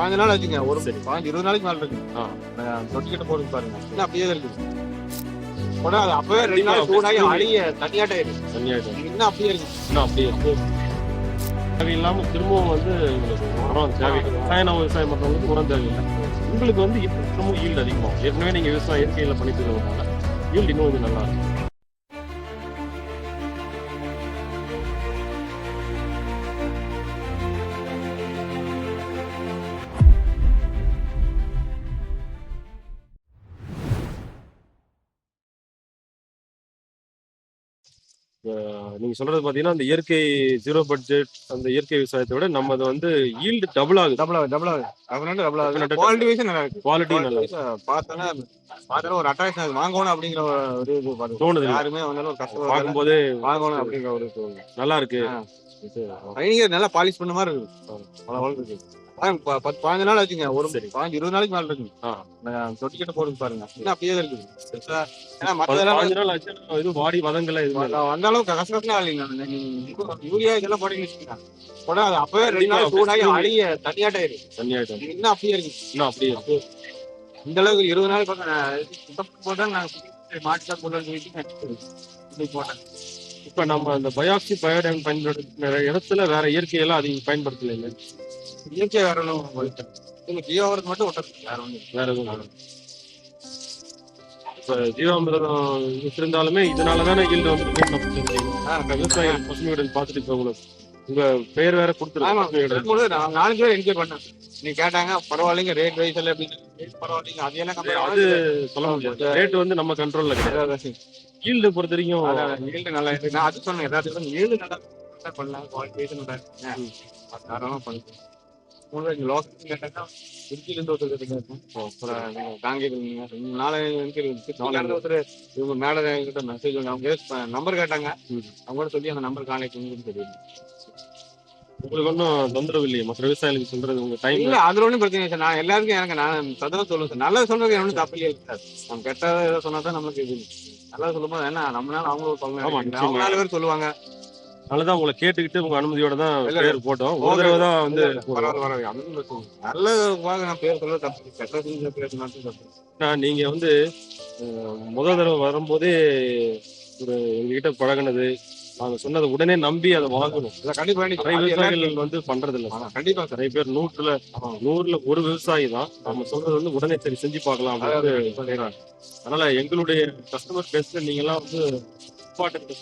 பாஞ்சு நாள் ஆச்சுங்க. ஒரு சரி. பாஞ்சு இருபது நாளைக்கு மேல இருக்கு. தொட்டிக்கிட்ட போடுங்க பாருங்க. அப்படியே தான் இருக்கு உடனே அது அப்பவே ரெண்டு நாள் சூடாகி அழிய தனியாட்டாயிருக்கு தனியாயிடும் இன்னும் அப்படியே இருக்கு. இன்னும் அப்படியே இருக்கு. தேவையில்லாம திரும்பவும் வந்து உங்களுக்கு உரம் தேவையில்லை ரசாயன விவசாயம் பண்றவங்களுக்கு உரம் தேவையில்லை. உங்களுக்கு வந்து இப்போ திரும்பவும் ஈல்டு அதிகமாகும். ஏற்கனவே நீங்க விவசாயம் இயற்கையில பண்ணிட்டு இருக்கிறதுனால ஈல்டு இன்னும் கொஞ்சம் நல்லா இருக்கும். நீங்க சொல்றது பாத்தீங்கன்னா அந்த இயற்கை ஜீரோ பட்ஜெட் அந்த இயற்கை விவசாயத்தை விட நம்ம அது வந்து ஈல்டு டபுள் ஆகுது. டபுள் ஆகுது டபுள் ஆகுது. டபுள் டபுள் ஆகுது. குவாலிட்டி வைஸ் நல்லா இருக்கு. குவாலிட்டி நல்லா இருக்கு. பார்த்தோன்னா பார்த்தோன்னா ஒரு அட்ராக்ஷன் அது வாங்கணும் அப்படிங்கிற ஒரு இது தோணுது? யாருமே வந்தாலும் ஒரு கஷ்டம் பார்க்கும்போது வாங்கணும் அப்படிங்கிற ஒரு நல்லா இருக்கு. நல்லா பாலிஷ் பண்ண மாதிரி இருக்கு. பத்து பாஞ்சு நாள் ஆச்சுங்க. ஒரு. பாஞ்சு இருபது நாளைக்கு மேல இருக்கு ஆ. தொட்டிக்கிட்ட போடுங்க பாருங்க. இன்னும் அப்படியே இருக்குது. இது வாடி வதங்கல இது வந்த அளவுக்கு கஷ்டம்லாம் இல்லைங்க நீங்க யூரியா இதெல்லாம் போட்டீங்கன்னு வச்சுக்கோங்க உடனே அது அப்பவே ரெண்டு நாள் சூடாகி அழிய தனியாட்டாயிருக்கு தண்ணியாயிடும் இன்னும் அப்படியே இருக்கு இன்னும் அப்படியே இருக்கு. இந்த அளவுக்கு இருபது நாள் பக்கம் போட்டா நான் மாட்டு போட்டு இன்னைக்கு போட்டேன். இப்ப நம்ம அந்த பயாக்சி பயோடைன் பயன்படுத்துற இடத்துல வேற இயற்கையெல்லாம் அதிகம் பயன்படுத்தல இல்ல இயற்கை வேற ஒன்றும் போயிட்டேன் ஜீவாவரத்து மட்டும் ஒட்டது வேற ஒன்றும் வேற எதுவும். இப்ப ஜீவாமிரதம் இருந்தாலுமே இதனால தானே ஈல்டு வந்து விவசாயிகள் பசுமையுடன் பார்த்துட்டு இப்ப உங்களுக்கு உங்க பெயர் வேற இருக்கும்போது நான் நாலஞ்சு பேர் என்ஜாய் பண்ணேன். நீ கேட்டாங்க பரவாயில்லைங்க ரேட் வைஸ் எல்லாம் எப்படி பரவாயில்லைங்க அதையெல்லாம் அது சொல்ல முடியாது. ரேட் வந்து நம்ம கண்ட்ரோல்ல கிடையாது. ஈல்டு பொறுத்த வரைக்கும் ஈல்டு நல்லா இருக்கு. நான் அது சொன்னேன் எல்லாத்துக்கும் ஈல்டு நல்லா பண்ணலாம் வைஸ் நல்லா இருக்குங்க அது தாராளமா கேட்டாக்கா திருச்சியிலேருந்து ஒருத்தர் இவங்க மேலே கிட்ட மெசேஜ் அவங்க நம்பர் கேட்டாங்க. ம். அவங்க கூட சொல்லி அந்த நம்பர் கான்டாக்ட் பண்ணி தெரியும் உங்களுக்கு ஒன்றும் தொந்தரவு இல்லையே? விவசாயிகளுக்கு சொல்றது உங்க டைம் இல்ல அதுல ஒண்ணும் பிரச்சனை இல்லை நான் எல்லாருக்கும் எனக்கு நான் சதவீதம் சொல்லுவேன் சார். நல்லது சொல்றது ஒன்றும் தப்பு இல்லை சார். நம்ம கெட்டதை ஏதோ சொன்னா தான் நமக்கு இது. நல்லா சொல்லும்போது என்ன நம்மளால. அவங்க நாலு பேர் சொல்லுவாங்க. அதனாலதான் உங்களை கேட்டுக்கிட்டு உங்க அனுமதியோட தான் பேர் போட்டோம். ஒரு. தடவை தான் வந்து. நல்ல பேர் நீங்க வந்து அஹ், முத தடவை வரும்போதே ஒரு எங்ககிட்ட பழகுனது நாங்க சொன்னதை உடனே நம்பி அதை வாங்கணும். கண்டிப்பா விவசாயிகள் வந்து பண்றது இல்ல கண்டிப்பா. நிறைய பேர் நூற்றுல நூறுல ஒரு விவசாயி தான். நம்ம சொல்றது வந்து உடனே சரி செஞ்சு பார்க்கலாம் அப்படின்னு அதனால எங்களுடைய கஸ்டமர் பேஸ்ல நீங்க எல்லாம் வந்து இம்பார்ட்டன்ட்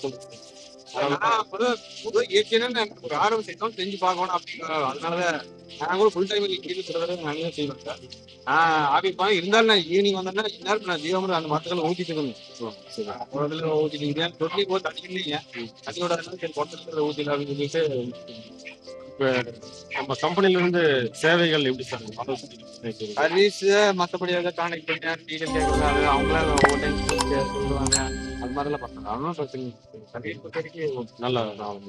கஸ்டமர் நான் புது புது இயற்கையான எனக்கு ஒரு ஆர்வம் செய்யணும் செஞ்சு பார்க்கணும் அப்படிங்கிற அதனாலதான் நான் கூட ஃபுல் டைம் கீழே சொல்றது நானே செய்வேன் சார்? ஆஹ் ஆஃபீஸ் இருந்தாலும் நான் ஈவினிங் வந்தேன்னா இந்நேரம் நான் ஜீவம் அந்த மரத்துக்களை ஊற்றிட்டு இருக்கணும். ஒரு இதுல ஊற்றிட்டு இருக்கேன். தொட்டி போய் தண்ணி இல்லைங்க தண்ணியோட இருந்தாலும் சரி குடத்துல ஊற்றிடலாம் அப்படின்னு சொல்லிட்டு நம்ம கம்பெனில இருந்து சேவைகள் எப்படி சார்? ஆலோசனை சர்வீஸ் மற்றபடி ஏதாவது கான்டாக்ட் பண்ணி டீட்டெயில் கேட்கறது அது ஒவ்வொரு டைம் சொல்லுவாங்க. அது மாதிரிலாம். சர்வீஸ் பொறுத்த வரைக்கும் நல்லா நான்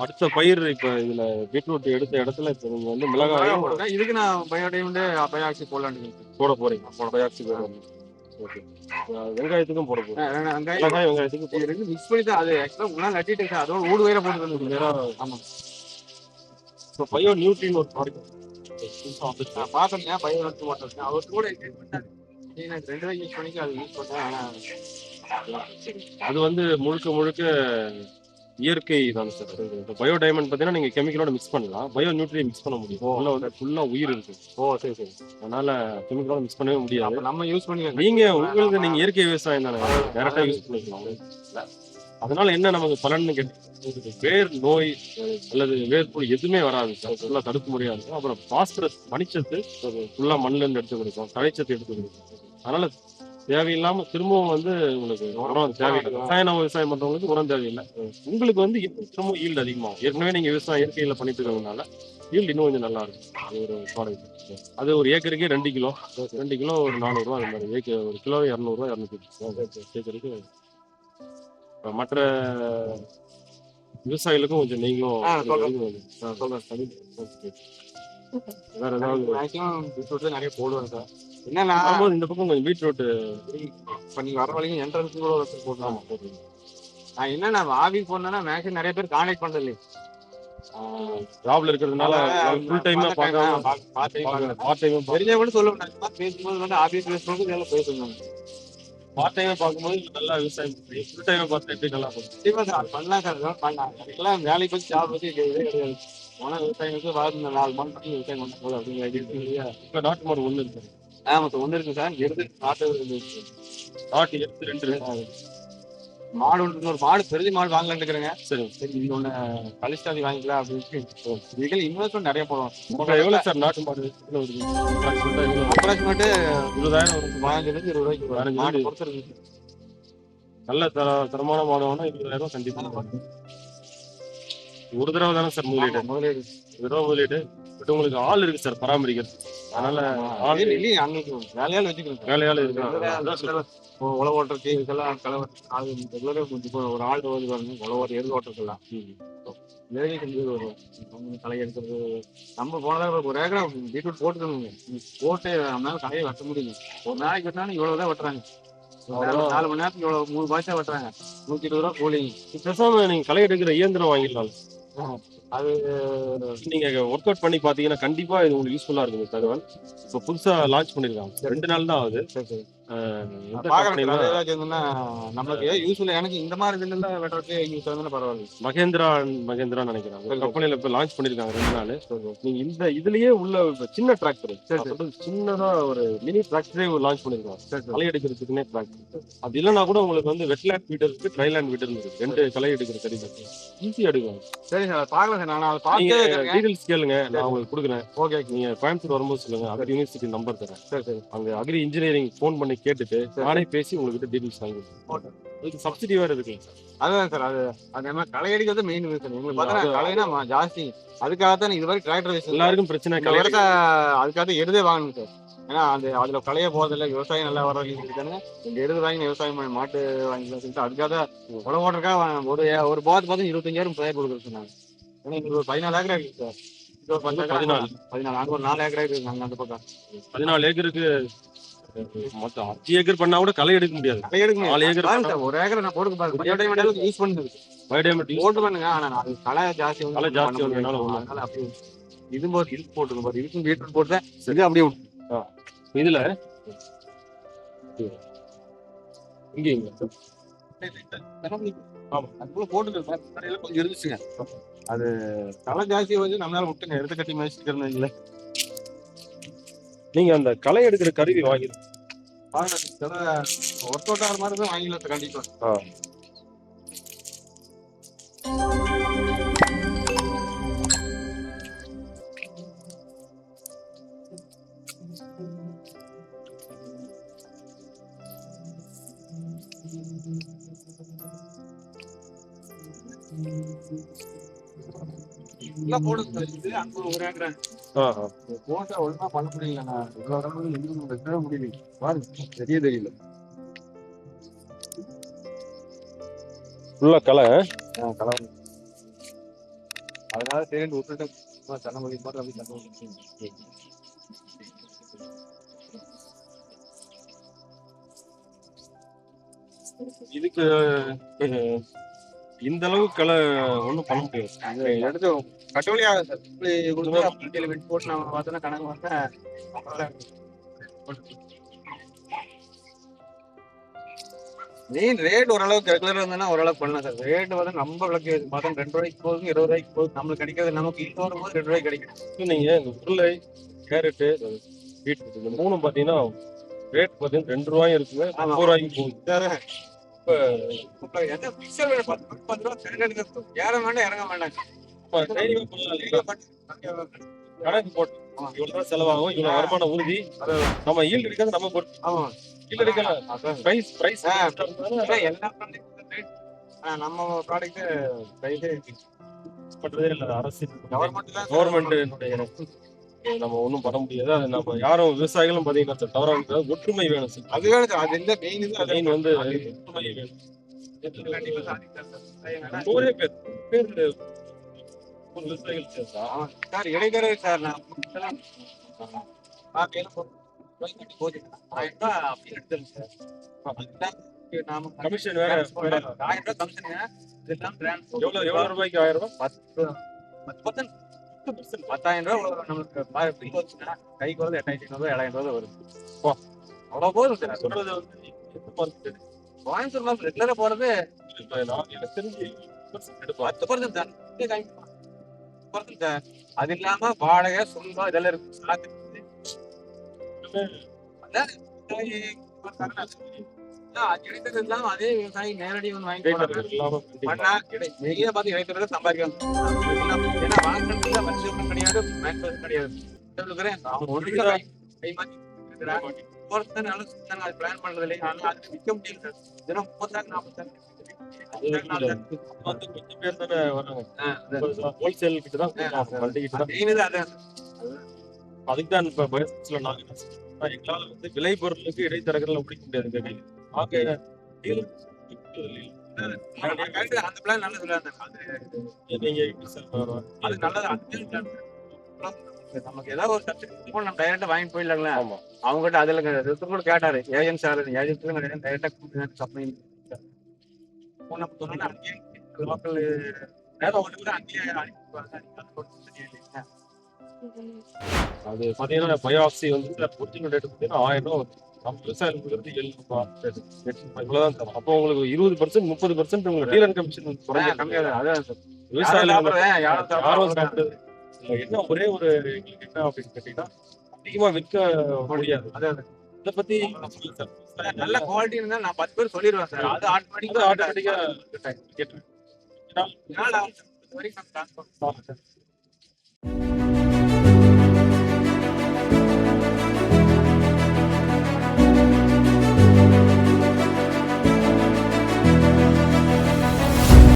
அடுத்த பயிர் இப்ப இதுல பீட்ரூட் எடுத்த இடத்துல இப்ப நீங்க வந்து மிளகாயும் போடுறேன். இதுக்கு நான் பயோடைம் பயாக்சி போடலான்னு போட போறீங்க. போட பயாக்சி ஓகே. வெங்காயத்துக்கும் போட போறீங்க. வெங்காயம் மிளகாய் வெங்காயத்துக்கு ரெண்டு மிக்ஸ் பண்ணி தான் அது ஆக்சுவலா முன்னாள் நட்டிட்டு சார் அதோட ஊடு வயிற போட்டு வந்து ஆமா. இப்போ பயோ நியூட்ரின் ஒரு ப்ராடக்ட் பார்த்தேன் பயிர் எடுத்து போட்டிருக்கேன். அவர் கூட ரெண்டு யூஸ் பண்ணிக்க அது யூஸ் வந்து முழுக்க முழுக்க இயற்கை தான் சார் இப்போ பயோ டைமண்ட் பார்த்தீங்கன்னா நீங்க கெமிக்கலோட மிக்ஸ் பண்ணலாம். பயோ நியூட்ரியன் மிக்ஸ் பண்ண முடியும். உள்ள வந்து ஃபுல்லா உயிர் இருக்கு. ஓ சரி சரி. அதனால கெமிக்கலோட மிக்ஸ் பண்ணவே முடியாது. நம்ம யூஸ் பண்ணி நீங்க உங்களுக்கு நீங்க இயற்கை விவசாயம் தானே. டேரக்டா யூஸ் பண்ணிக்கலாம். அதனால என்ன நமக்கு பலன்னு கேட்டு வேர் நோய் அல்லது வேர்ப்புழு எதுவுமே வராது சார் ஃபுல்லா தடுக்க முடியாது அப்புறம் பாஸ்பரஸ் மணிச்சத்து ஃபுல்லா மண்ணுல இருந்து எடுத்து கொடுக்கும். தழைச்சத்து எடுத்து கொடுக்கும். அதனால தேவையில்லாம திரும்பவும் வந்து உங்களுக்கு உரம் தேவையில்லை. ரசாயன விவசாயம் பண்றவங்களுக்கு உரம் தேவையில்லை. உங்களுக்கு வந்து திரும்பவும் ஈல்டு அதிகமாகும். ஏற்கனவே நீங்க விவசாயம் இயற்கையில பண்ணிட்டு இருக்கிறதுனால ஈல்டு இன்னும் கொஞ்சம் நல்லா இருக்கும். அது ஒரு ப்ராடக்ட் அது ஒரு ஏக்கருக்கே ரெண்டு கிலோ. ரெண்டு கிலோ ஒரு நானூறுரூவா அது மாதிரி. ஏக்கர் ஒரு கிலோ இரநூறுவா இரநூத்தி ஏக்கருக்கு. மற்ற விவசாயிகளுக்கும் கொஞ்சம் நீங்களும். வேற ஏதாவது மேக்ஸிமம் நிறைய போடுவேன் சார். என்னன்னா இந்த பக்கம் கொஞ்சம் பீட்ரூட் இப்ப நீங்க வர வரைக்கும் என்ட்ரன்ஸ் கூட ஒருத்தர் போடலாம் நான் என்ன நான் ஆஃபீஸ் போனேன்னா மேக்ஸிமம் நிறைய பேர் கான்டாக்ட் இல்லையே. ஜாப்ல இருக்கிறதுனால ஃபுல் டைமா பார்க்காம பார்ட் டைம் பார்ட் டைமா தெரிஞ்சவங்க சொல்ல மாட்டாங்க. பேசும்போது வந்து ஆபீஸ் பேசும்போது இதெல்லாம் பேசுவாங்க பார்ட் டைமா பார்க்கும்போது நல்லா விவசாயம் ஃபுல் டைமா பார்த்தா எப்படி நல்லா கண்டிப்பா சார் பண்ணலாம் சார் இதெல்லாம் பண்ணலாம். அதுக்கெல்லாம் வேலைக்கு பத்தி ஜாப் பத்தி கிடையவே கிடையாது. போனா விவசாயிகளுக்கு வாரம் இந்த நாலு பண்ணி விவசாயம் பண்ண போதும் அப்படிங்கிற இப்ப நாட்டு மாடு ஒண்ணு இருக்கு. ஆமா சார் ஒண்ணு இருக்கு சார். எடுத்து நாட்டு நாட்டு எடுத்து ரெண்டு மாடு ஒன்று ஒரு மாடு பெரிய மாடு வாங்கலாம்னு இருக்கிறேங்க. சரி. சரி இது ஒண்ணு கலிஸ்டாதி வாங்கிக்கலாம் அப்படின்னு இதுகள் இன்வெஸ்ட்மெண்ட் நிறைய போடுவோம் இப்ப எவ்வளவு சார்? நாட்டு மாடு எவ்வளவு வருது? approximate ஆ எவ்வளவு? அப்ராக்சிமேட் இருபதாயிரம் இருந்து இருபது ரூபாய்க்கு. பதினஞ்சு மாடு இருந்து பொறுத்து இருக்கு. நல்ல தர தரமான மாடு வாங்கினா இருபதாயிரம் கண்டிப்பா வரும். ஒரு தடவை தானே சார் முதலீடு? முதலீடு. ஒரு தடவை முதலீடு? பட் உங்களுக்கு ஆள் இருக்கு சார் பராமரிக்கிறது அதனால ஆள் இல்ல, இல்லையே அன்னைக்கு வேலையால வச்சுக்கிறோம். வேலையால இருக்கு. உழவு ஓட்டுறதுக்கு இதுக்கெல்லாம் கலவை ரெகுலரா கொஞ்சம் ஒரு ஆள் வந்து பாருங்க உழவு ஓட்டு எருது ஓட்டுறதுக்கெல்லாம். ம். வேலைக்கு செஞ்சு வரும் களை எடுக்கிறது. நம்ம போனதாக ஒரு ஏக்கரா பீட்ரூட் போட்டுக்கணுங்க போட்டு நம்மளால களையை வெட்ட முடியுங்க ஒரு நாளைக்கு வெட்டினாலும் இவ்வளவுதான் வெட்டுறாங்க. நாலு- மணி நேரத்துக்கு இவ்வளவு மூணு பாய்ச்சா வெட்டுறாங்க. நூத்தி இருபது ரூபா கூலிங்க பேசாம நீங்க களை எடுக்கிற இயந்திரம் வாங்கிடலாம். அது நீங்க ஒர்க் அவுட் பண்ணி பாத்தீங்கன்னா கண்டிப்பா இது உங்களுக்கு யூஸ்ஃபுல்லா இருக்கும் தகவல். இப்ப புதுசா லான்ச் பண்ணிருக்காங்க. ரெண்டு நாள் தான் ஆகுது. யூஸ்ஃபுல் எனக்கு இந்த மாதிரி இதுல வெட்டுறதுக்கு யூஸ் ஆகுதுன்னா பரவாயில்ல. மகேந்திரா மகேந்திரா நினைக்கிறேன். சரி. கம்பெனில இப்ப லான்ச் பண்ணிருக்காங்க ரெண்டு நாள். நீங்க இந்த இதுலயே உள்ள சின்ன டிராக்டர் சரி. சின்னதா ஒரு மினி டிராக்டரே லான்ச் பண்ணிருக்காங்க. களை எடுக்கிறதுக்குன்னே டிராக்டர் அது இல்லைன்னா கூட உங்களுக்கு வந்து வெட்லேண்ட் வீடர் இருக்கு ட்ரைலேண்ட் வீடர் இருக்கு. ரெண்டு களை எடுக்கிற கறி ஈஸியா சரி சார். பார்க்கலாம் சார். நான் பார்த்தே டீடைல்ஸ் கேளுங்க. நான் உங்களுக்கு கொடுக்குறேன். ஓகே நீங்க கோயம்புத்தூர் வரும்போது சொல்லுங்க. அக்ரி யூனிவர்சிட்டி நம்பர் தரேன். சரி சரி. அங்க அக்ரி இன்ஜினியரிங் ஃபோன் பண்ணி கேட்டுட்டு சரி. நானே பேசி உங்ககிட்ட டீடைல்ஸ் வாங்கி. அதுக்கு சப்சிடி வேற இருக்குங்க சார் அதுதான் சார் அது அது நம்ம களை அடிக்கிறது மெயின் ரீசன் உங்களுக்கு பார்த்தா அது- களைனா ஜாஸ்தி. அதுக்காகத்தான் இது வரைக்கும் டிராக்டர் வச்சு எல்லாருக்கும் பிரச்சனை களை அதுக்காக எருதே வாங்கணும் சார். ஏன்னா அந்த அதுல களைய போறதில்ல விவசாயம் நல்லா வர சொல்லிட்டாங்க இந்த எருது வாங்கி விவசாயம் பண்ணி மாட்டு வாங்கிக்கலாம் சொல்லிட்டு அதுக்காக உழவு ஓட்டுறதுக்காக ஒரு ஒரு போகத்து பார்த்து இருபத்தஞ்சாயிரம் முப்பதாயிரம் கொடுக்குறது சொன்னாங்க ஏன்னா இங்க ஒரு பதினாலு ஏக்கரா இருக்கு சார். பதினாலு. பதினாலு. அங்க ஒரு நாலு ஏக்கரா இருக்கு அங்க அந்த பக்கம். பதினாலு ஏக்கருக்கு மொத்தம் அஞ்சு ஏக்கர் பண்ணா கூட களை எடுக்க முடியாது. களை எடுக்க நாலு. ஏக்கர் ஒரு ஏக்கரை நான் போட்டு பாருங்க. பயோடைமெண்ட் யூஸ் பண்ணுது பயோடைமெட் போட்டு பண்ணுங்க ஆனா அது களை ஜாஸ்தி களை அதனால அப்படியே இது போது இது போட்டுங்க பாரு இதுக்கும் பீட்ரூட் போட்டு இது அப்படியே விட்டு. இதுல இங்க இங்க. ஆமா. அதுக்குள்ள கொஞ்சம் இருந்துச்சுங்க. அது களை ஜாஸ்தி வந்து நம்மளால விட்டுங்க. எடுத்து கட்டி மேய்ச்சிட்டு இல்ல. நீங்க அந்த களை எடுக்கிற கருவி வாங்கி சில ஒர்க் அவுட் ஆகிற மாதிரி தான் வாங்கிக்கலாம் சார் கண்டிப்பா எல்லாம் போடுங்க சார் இது அங்க ஒரு ஏக்கரா போட்டா ஒழுங்கா பண்ண முடியல நான். இவ்வளவு நேரம் எங்கேயும் வைக்கவே முடியல. பாருங்க தெரிய தெரியல. ஃபுல்லா அதனால சரி விட்டுட்டு சண்டை மொழி போட்டு அப்படி இதுக்கு இந்த அளவுக்கு களை ஒண்ணும் பண்ண முடியாது. எடுத்து கட்டுவலி ஆகுது சார் இப்படி கொடுத்து வெட்டி போட்டு நம்ம பார்த்தோன்னா கணக்கு பார்த்தா மெயின் ரேட் ஓரளவுக்கு ரெகுலர் இருந்ததுன்னா ஓரளவுக்கு பண்ணலாம் சார் ரேட் வந்து நம்ம விளக்கு பார்த்தா ரெண்டு ரூபாய்க்கு போகுது இருபது ரூபாய்க்கு போகுது. நம்மளுக்கு கிடைக்கிறது நமக்கு இது வரும்போது ரெண்டு ரூபாய்க்கு கிடைக்கும். நீங்க இந்த உருளை கேரட்டு பீட்ரூட் இந்த மூணும் பாத்தீங்கன்னா ரேட் பாத்தீங்கன்னா ரெண்டு ரூபாயும் இருக்குங்க ஆமா. முப்பது ரூபாய்க்கு போகுது. இப்ப எந்த பிக்சர் வேணும் பத்து ரூபா, பத்து ரூபா தேர்ந்தெடுக்கிறது ஏற வேண்டாம் இறங்க வேண்டாம். இப்ப தைரியமா பண்ணலாம் இல்லையா? கணக்கு போட்டு. இவ்வளவு செலவாகும் இவ்வளவு வருமானம் உறுதி நம்ம ஈல்டு எடுக்கிறது நம்ம பொறுத்து ஆமா. ஈல்டு அதான். பிரைஸ் பிரைஸ் எல்லா நம்ம ப்ராடக்ட் பிரைஸே பண்றதே இல்ல அரசு கவர்மெண்ட் கவர்மெண்ட் நம்ம ஒண்ணும் பண்ண முடியாது. அது நம்ம யாரும் விவசாயிகளும் பாத்தீங்கன்னா சார். ஒற்றுமை வேணும் சார். அது வேணும் சார். அது எந்த மெயின் இது? மெயின் வந்து ஒற்றுமை வேணும். நூறே பேர் பேர் விவசாயிகள். சார் சார் நான் சார். நாம கமிஷன் வேற ஆயிரம் ரூபாய் டிரான்ஸ்போர்ட் எவ்வளவு எவ்வளவு ரூபாய்க்கு ஆயிரம் ரூபாய் பத்து பத்து பத்தாயிரம் ரூபாய் ஒரு நம்மளுக்கு பா- bill வந்துச்சுன்னா கைக்கு வந்து எட்டாயிரத்தி ஐநூறு ஏழாயிரம் ரூபாய் வருது போ. அவ்வளோ போதும் சொல்றது வந்து கோயம்புத்தூர் போறது தெரிஞ்சு பத்து பர்சன்ட் தான் பர்சன்ட் அது இல்லாம வாடகை சொந்தம் இதெல்லாம் இருக்கு. சாக்கு. இருக்குது. அதான் விவசாயி ஆ, கிடைத்தது இல்லாம அதே விவசாயி நேரடி. இடைத்தரகர்கள் பார்த்து இடைத்தரகர் சம்பாதிக்கணும் ஏன்னா மனுஷன் கிடையாது கிடையாது. பிளான் பண்றது இல்லை ஆனா அது விற்க முடியல தினம் முப்பத்தாறு நாற்பத்தாறு. வந்து கொஞ்சம் பேர் தானே வராங்க ஹோல்சேல் கிட்ட தான் அதுக்கு தான் இப்ப நாங்க. எங்களால வந்து விலை பொருளுக்கு இடைத்தரகர்ல பிடிக்க முடியாது அந்த பிளான் நல்லது இல்லை அது நீங்க அது நல்லது அது plan. நமக்கு ஏதாவது ஒரு சப்ஜெக்ட் நம்ம டைரக்டா வாங்கி போயிடலாங்களா அவங்ககிட்ட அதுல கூட கேட்டாரு ஏஜென்ட் சார் ஏஜென்ட் டைரக்டா கம்பெனி நம்ம சொன்னா அங்கேயே லோக்கல் நேரம் ஒன்று கூட அங்கேயே அனுப்பிடுவாங்க அதை பாத்தீங்கன்னா பயோஆக்சி வந்து ரேட் பார்த்தீங்கன்னா ஆயிரம் ரூபாய் ரூபாய் இவ்வளவுதான் தரும் அப்போ உங்களுக்கு இருபது பர்சன்ட் முப்பது பர்சன்ட் உங்களுக்கு டீலர் கமிஷன் குறைஞ்ச கம்மியா தான். அதான் சார். விவசாயிகள் என்ன ஒரே ஒரு எங்களுக்கு என்ன அப்படின்னு கேட்டீங்கன்னா அதிகமா விற்க முடியாது. அதான் இதை பத்தி நல்ல குவாலிட்டி இருந்தா நான் பத்து பேர் சொல்லிடுவேன் சார். அது ஆட்டோமேட்டிக்கா ஆட்டோமேட்டிக்கா கேட்டு வரைக்கும் நான் transport